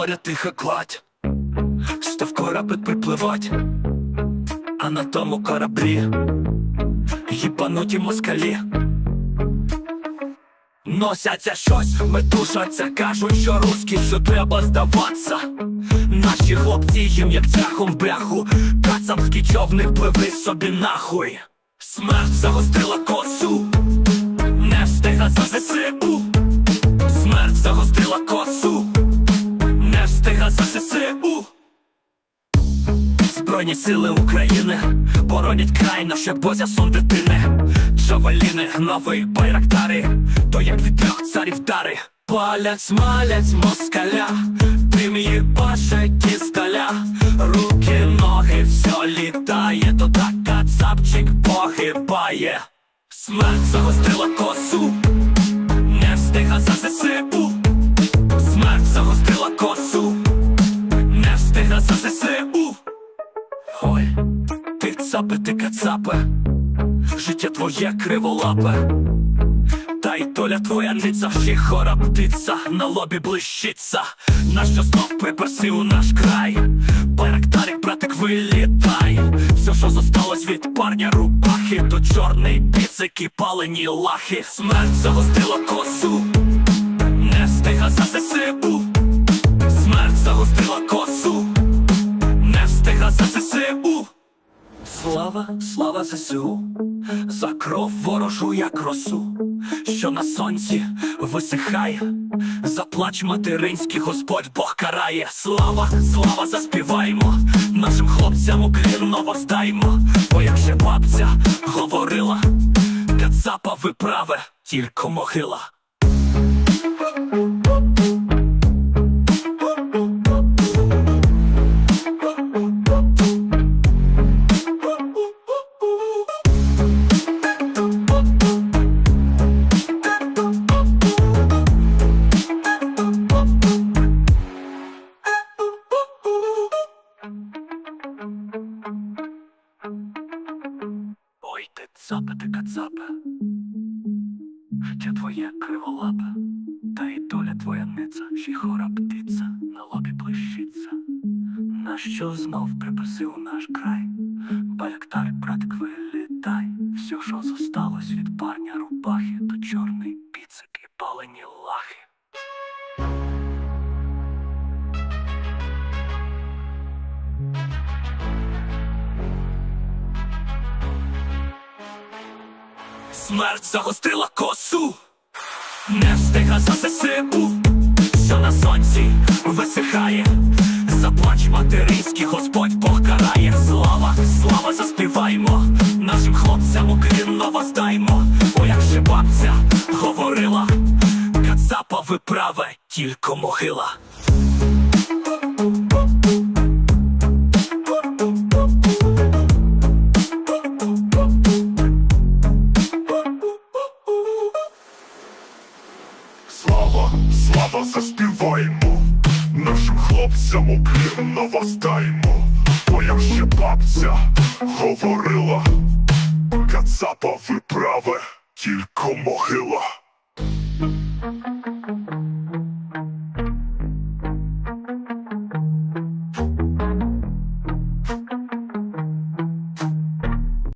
моря тиха гладь, став корабль припливать, а на тому кораблі їбануті москалі. Носяться щось, метушаться, кажуть, що русські, що треба здаватися. Наші хлопці їм як цехом в бляху, кацапські човни пливли собі нахуй. Смерть загострила косу, не встигла за ЗСУ. Збройні сили України боронять край бозя сон дитини. Джавеліни, новий байрактари, то як від трьох царів дари. Палять, смалять москаля, тим їбашать із столя. Руки, ноги, все літає, то так кацапчик погибає. Смерть загострила косу, не встига за ЗСУ. Ти цапе, ти кацапе, життя твоє криволапе, та й доля твоя не завжди хора птиця, на лобі блищиться, нащо знов приперси у наш край, Байрактарик, братик, вилітай, все, що зосталось від парня рубахи, то чорний біцик і палені лахи, смерть загостила косу, не встига за ЗСУ, Слава, ЗСУ, за кров ворожу, як росу, що на сонці висихає, за плач материнський Господь Бог карає. Слава, слава, заспіваймо, нашим хлопцям уклінно воздаймо, бо як же бабця говорила, Кацапа виправе, тільки могила. Ой, ти цапа ти кацапа, життя твоє криволапе, та й доля твоя ниця, ще й хора птиця, на лобі блищиться. Нащо знов припросив наш край? Баляктар, братик, вилітай, все, що зосталось Смерть загострила косу, не встига за ЗСУ, що на сонці висихає, заплач материнський, Господь Бог карає. Слава, слава, заспіваймо, нашим хлопцям уклінно воздаймо, бо як же бабця говорила, Кацапа виправе, тільки могила. Заспіваємо, нашим хлопцям уклінно воздаймо, бо як ще бабця говорила, Кацапа виправе, тільки могила.